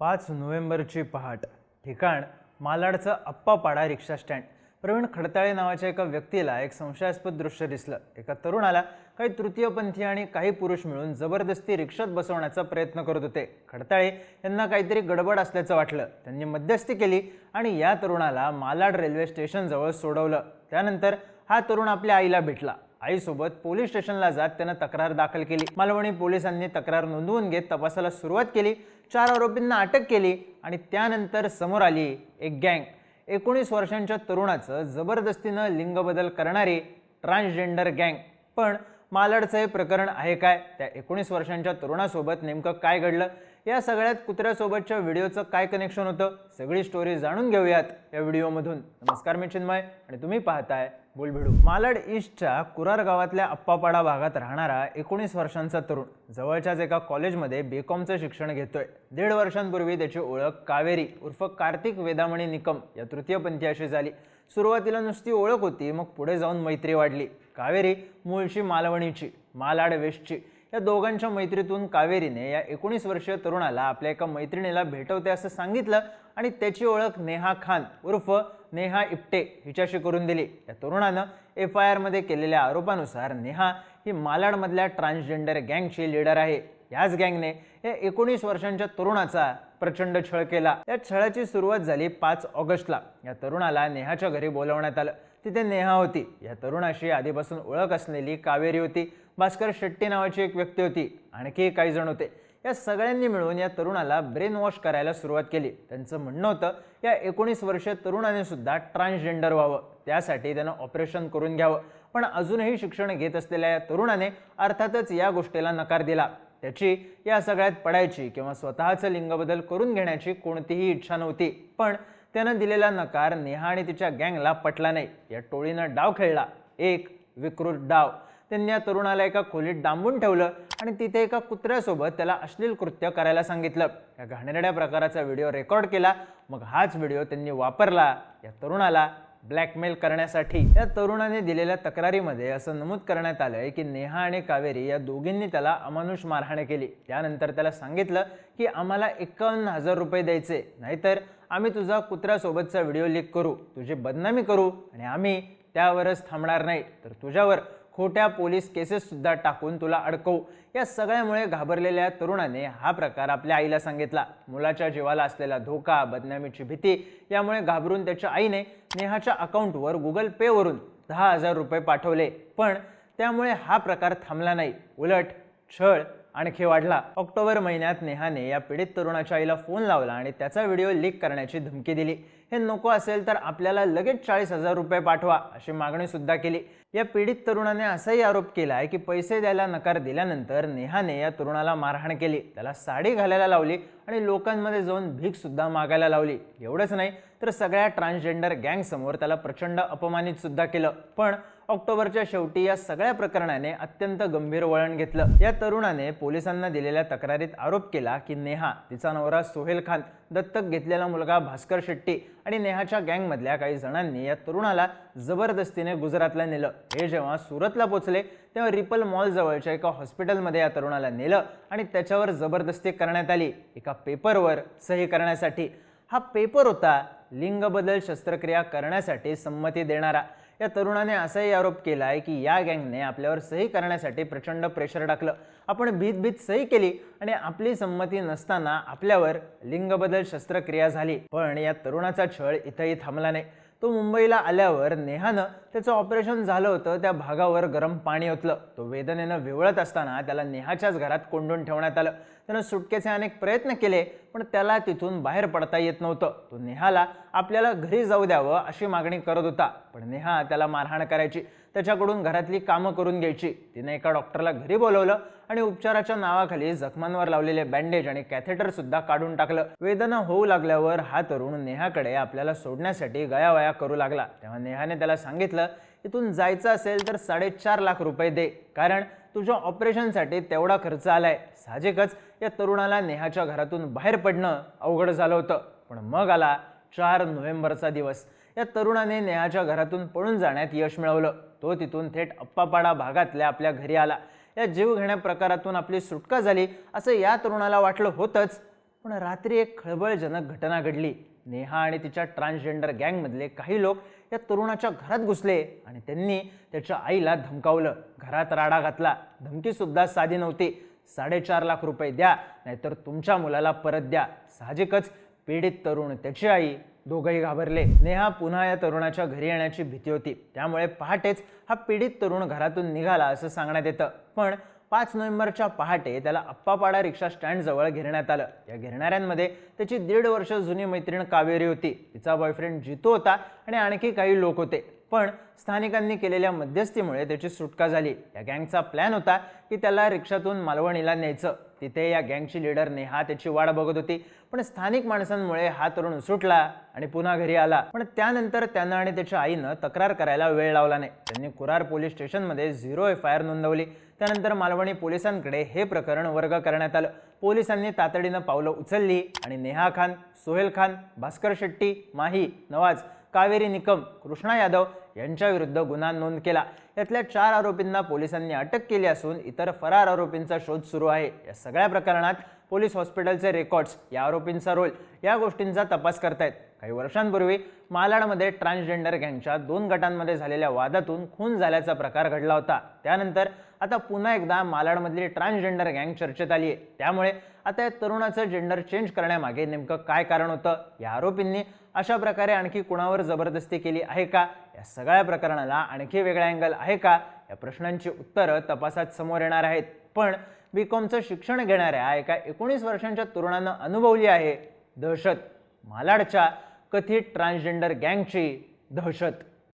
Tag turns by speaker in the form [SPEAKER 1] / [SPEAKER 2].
[SPEAKER 1] पाच नोव्हेंबरची पहाट. ठिकाण मालाडचं अप्पापाडा रिक्षा स्टँड. प्रवीण खडताळे नावाच्या एका व्यक्तीला एक संशयास्पद दृश्य दिसलं. एका तरुणाला काही तृतीयपंथी आणि काही पुरुष मिळून जबरदस्ती रिक्षात बसवण्याचा प्रयत्न करत होते. खडताळे यांना काहीतरी गडबड असल्याचं वाटलं. त्यांनी मध्यस्थी केली आणि या तरुणाला मालाड रेल्वे स्टेशनजवळ सोडवलं. त्यानंतर हा तरुण आपल्या आईला भेटला. आईसोबत पोलीस स्टेशनला जात त्यानं तक्रार दाखल केली. मालवणी पोलिसांनी तक्रार नोंदवून घेत तपासाला सुरुवात केली. चार आरोपींना अटक केली आणि त्यानंतर समोर आली एक गँग. एकोणीस वर्षांच्या तरुणाचं जबरदस्तीनं लिंगबदल करणारी ट्रान्सजेंडर गँग. पण मालाडचं हे प्रकरण आहे काय? त्या एकोणीस वर्षांच्या तरुणासोबत नेमकं काय घडलं? या सगळ्यात कुत्र्यासोबतच्या व्हिडिओचं काय कनेक्शन होतं? सगळी स्टोरी जाणून घेऊयात या व्हिडिओमधून. नमस्कार मी चिन्मय आणि तुम्ही पाहताय बोलभिडू मालाड ईस्टच्या कुरार गावातल्या अप्पापाडा भागात राहणारा एकोणीस वर्षांचा तरुण जवळच्याच एका कॉलेजमध्ये बी कॉमचं शिक्षण घेतोय. दीड वर्षांपूर्वी त्याची ओळख कावेरी उर्फ कार्तिक वेदामणी निकम या तृतीयपंथी अशी झाली. सुरुवातीला नुसती ओळख होती मग पुढे जाऊन मैत्री वाढली. कावेरी मूळची मालवणीची मालाड वेस्टची. या दोघांच्या मैत्रीतून कावेरीने या एकोणीस वर्षीय तरुणाला आपल्या एका मैत्रिणीला भेटवते असं सांगितलं आणि त्याची ओळख नेहा खान उर्फ नेहा इप्टे हिच्याशी करून दिली. या तरुणानं एफ आय आरमध्ये केलेल्या आरोपानुसार नेहा ही मालाडमधल्या ट्रान्सजेंडर गँगची लीडर आहे. याच गँगने या एकोणीस वर्षांच्या तरुणाचा प्रचंड छळ केला. या छळाची सुरुवात झाली पाच ऑगस्टला. या तरुणाला नेहाच्या घरी बोलवण्यात आलं. तिथे नेहा होती. या तरुणाशी आधीपासून ओळख असलेली कावेरी होती. भास्कर शेट्टी नावाची एक व्यक्ती होती. आणखी काही जण होते. या सगळ्यांनी मिळून या तरुणाला ब्रेन वॉश करायला सुरुवात केली. त्यांचं म्हणणं होतं या एकोणीस वर्षीय तरुणाने सुद्धा ट्रान्सजेंडर व्हावं. त्यासाठी त्यानं ऑपरेशन करून घ्यावं. पण अजूनही शिक्षण घेत असलेल्या या तरुणाने अर्थातच या गोष्टीला नकार दिला. त्याची या सगळ्यात पडायची किंवा स्वतःचं लिंगबदल करून घेण्याची कोणतीही इच्छा नव्हती. पण त्यानं दिलेला नकार नेहा आणि तिच्या गँगला पटला नाही. या टोळीनं डाव खेळला. एक विकृत डाव. त्यांनी या तरुणाला एका खोलीत डांबून ठेवलं आणि तिथे एका कुत्र्यासोबत त्याला अश्लील कृत्य करायला सांगितलं. या घाणेरड्या प्रकाराचा व्हिडिओ रेकॉर्ड केला. मग हाच व्हिडिओ त्यांनी वापरला. या तरुणाला ब्लॅकमेल करण्यासाठी या तरुणाने दिलेल्या तक्रारीमध्ये असं नमूद करण्यात आलंय की नेहा आणि कावेरी या दोघींनी त्याला अमानुष मारहाण केली. त्यानंतर त्याला सांगितलं की आम्हाला एकावन्न हजार रुपये द्यायचे नाहीतर आम्ही तुझा कुत्र्यासोबतचा व्हिडिओ लीक करू तुझी बदनामी करू आणि आम्ही त्यावरच थांबणार नाही. तर तुझ्यावर खोट्या पोलीस केसेससुद्धा टाकून तुला अडकवू. या सगळ्यामुळे घाबरलेल्या तरुणाने हा प्रकार आपल्या आईला सांगितला. मुलाच्या जीवाला असलेला धोका बदनामीची भीती यामुळे घाबरून त्याच्या आईने नेहाच्या अकाउंटवर गुगल पेवरून दहा हजार रुपये पाठवले. पण त्यामुळे हा प्रकार थांबला नाही. उलट छळ आणखी वाढला. ऑक्टोबर महिन्यात नेहाने या पीडित तरुणाच्या आईला फोन लावला आणि त्याचा व्हिडिओ लीक करण्याची धमकी दिली. हे नको असेल तर आपल्याला लगेच चाळीस हजार रुपये पाठवा अशी मागणी सुद्धा केली. या पीडित तरुणाने असाही आरोप केला आहे की पैसे द्यायला नकार दिल्यानंतर नेहाने या तरुणाला मारहाण केली. त्याला साडी घालायला लावली आणि लोकांमध्ये जाऊन भीक सुद्धा मागायला लावली. एवढंच नाही तर सगळ्या ट्रान्सजेंडर गँग समोर त्याला प्रचंड अपमानित सुद्धा केलं. पण ऑक्टोबरच्या शेवटी या सगळ्या प्रकरणाने अत्यंत गंभीर वळण घेतलं. या तरुणाने पोलिसांना दिलेल्या तक्रारीत आरोप केला की नेहा तिचा नवरा सोहेल खान दत्तक घेतलेला मुलगा भास्कर शेट्टी आणि नेहाच्या गँगमधल्या काही जणांनी या तरुणाला जबरदस्तीने गुजरातला नेलं. हे जेव्हा सुरतला पोचले तेव्हा रिपल मॉल जवळच्या एका हॉस्पिटलमध्ये या तरुणाला नेलं आणि त्याच्यावर जबरदस्ती करण्यात आली. एका पेपरवर सही करण्यासाठी. हा पेपर होता लिंग बदल शस्त्रक्रिया करण्यासाठी संमती देणारा. या तरुणाने असाही आरोप केला आहे की या गँगने आपल्यावर सही करण्यासाठी प्रचंड प्रेशर टाकलं. आपण भीत भीत सही केली आणि आपली संमती नसताना आपल्यावर लिंगबदल शस्त्रक्रिया झाली. पण या तरुणाचा छळ इथंही थांबला नाही. तो मुंबईला आल्यावर नेहानं त्याचं ऑपरेशन झालं होतं त्या भागावर गरम पाणी ओतलं. तो वेदनेनं विवळत असताना त्याला नेहाच्याच घरात कोंडून ठेवण्यात आलं. त्यानं सुटकेचे अनेक प्रयत्न केले पण त्याला तिथून बाहेर पडता येत नव्हतं. तो नेहाला आपल्याला घरी जाऊ द्यावं अशी मागणी करत होता. पण नेहा त्याला मारहाण करायची त्याच्याकडून घरातली कामं करून घ्यायची. तिने एका डॉक्टरला घरी बोलवलं आणि उपचाराच्या नावाखाली जखमांवर लावलेले बँडेज आणि कॅथेटर सुद्धा काढून टाकलं. वेदना होऊ लागल्यावर हा तरुण नेहाकडे आपल्याला सोडण्यासाठी गयावया करू लागला. तेव्हा नेहाने त्याला सांगितलं इथून जायचं असेल तर साडेचार लाख रुपये दे. कारण तुझ्या ऑपरेशनसाठी तेवढा खर्च आलाय. साहजिकच या तरुणाला नेहाच्या घरातून बाहेर पडणं अवघड झालं होतं. पण मग आला चार नोव्हेंबरचा दिवस. या तरुणाने नेहाच्या घरातून पळून जाण्यात यश मिळवलं. तो तिथून थेट अप्पापाडा भागातल्या आपल्या घरी आला. या जीवघेण्या प्रकारातून आपली सुटका झाली असं या तरुणाला वाटलं होतंच. पण रात्री एक खळबळजनक घटना घडली. नेहा आणि तिच्या ट्रान्सजेंडर गँगमधले काही लोक या तरुणाच्या घरात घुसले आणि त्यांनी त्याच्या आईला धमकावलं. घरात राडा घातला. धमकीसुद्धा साधी नव्हती. साडेचार लाख रुपये द्या नाहीतर तुमच्या मुलाला परत द्या. साहजिकच पीडित तरुण त्याची आई दोघंही घाबरले. नेहा पुन्हा या तरुणाच्या घरी येण्याची भीती होती. त्यामुळे पहाटेच हा पीडित तरुण घरातून निघाला असं सांगण्यात येतं. पण पाच नोव्हेंबरच्या पहाटे त्याला अप्पापाडा रिक्षा स्टँडजवळ घेरण्यात आलं. या घेरणाऱ्यांमध्ये त्याची दीड वर्ष जुनी मैत्रीण कावेरी होती. तिचा बॉयफ्रेंड जितू होता आणि आणखी काही लोक होते. पण स्थानिकांनी केलेल्या मध्यस्थीमुळे त्याची सुटका झाली. या गँगचा प्लॅन होता की त्याला रिक्षातून मालवणीला न्यायचं. तिथे या गँगची लीडर नेहा त्याची वाट बघत होती. पण स्थानिक माणसांमुळे हा तरुण सुटला आणि पुन्हा घरी आला. पण त्यानंतर त्यानं आणि त्याच्या आईनं तक्रार करायला वेळ लावला नाही. त्यांनी कुरार पोलीस स्टेशनमध्ये झिरो एफ आय आर नोंदवली. त्यानंतर मालवणी पोलिसांकडे हे प्रकरण वर्ग करण्यात आलं. पोलिसांनी तातडीनं पावलं उचलली आणि नेहा खान सोहेल खान भास्कर शेट्टी माही नवाज कावेरी निकम कृष्णा यादव यांच्या विरुद्ध गुन्हा नोंद केला. यातल्या चार आरोपींना पोलिसांनी अटक केली असून इतर फरार आरोपींचा शोध सुरू आहे. या सगळ्या प्रकरणात पोलीस हॉस्पिटलचे रेकॉर्ड्स या आरोपींचा रोल. या गोष्टींचा तपास करतायत. काही वर्षांपूर्वी मालाडमध्ये ट्रान्सजेंडर गँगच्या दोन गटांमध्ये झालेल्या वादातून खून झाल्याचा प्रकार घडला होता. त्यानंतर आता पुन्हा एकदा मालाडमधली ट्रान्सजेंडर गँग चर्चेत आली आहे त्यामुळे आता या तरुणाचं जेंडर चेंज करण्यामागे नेमकं काय कारण होतं? या आरोपींनी अशा प्रकारे आणखी कुणावर जबरदस्ती केली आहे का? या सगळ्या प्रकरणाला आणखी वेगळा अँगल आहे का? या प्रश्नांची उत्तरं तपासात समोर येणार आहेत. पण बी कॉमचं शिक्षण घेणाऱ्या एका एकोणीस वर्षांच्या तरुणानं अनुभवली आहे. दहशत मालाडच्या कथित ट्रान्सजेंडर गँगची दहशत.